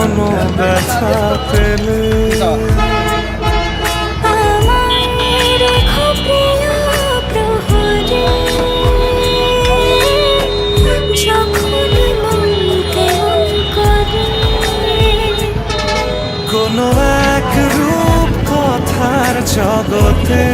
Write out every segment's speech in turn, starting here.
কোনো ব্যথা পেলে। কোনো এক রূপ কথার জগতে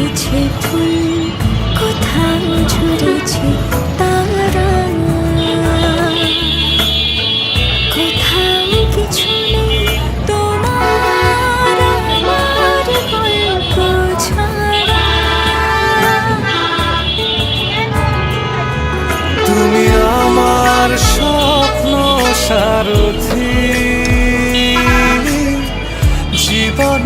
ফুটেছে ফুল কোথাও ঝরেছে তারা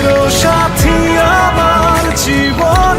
চির সাথী আমার জীবন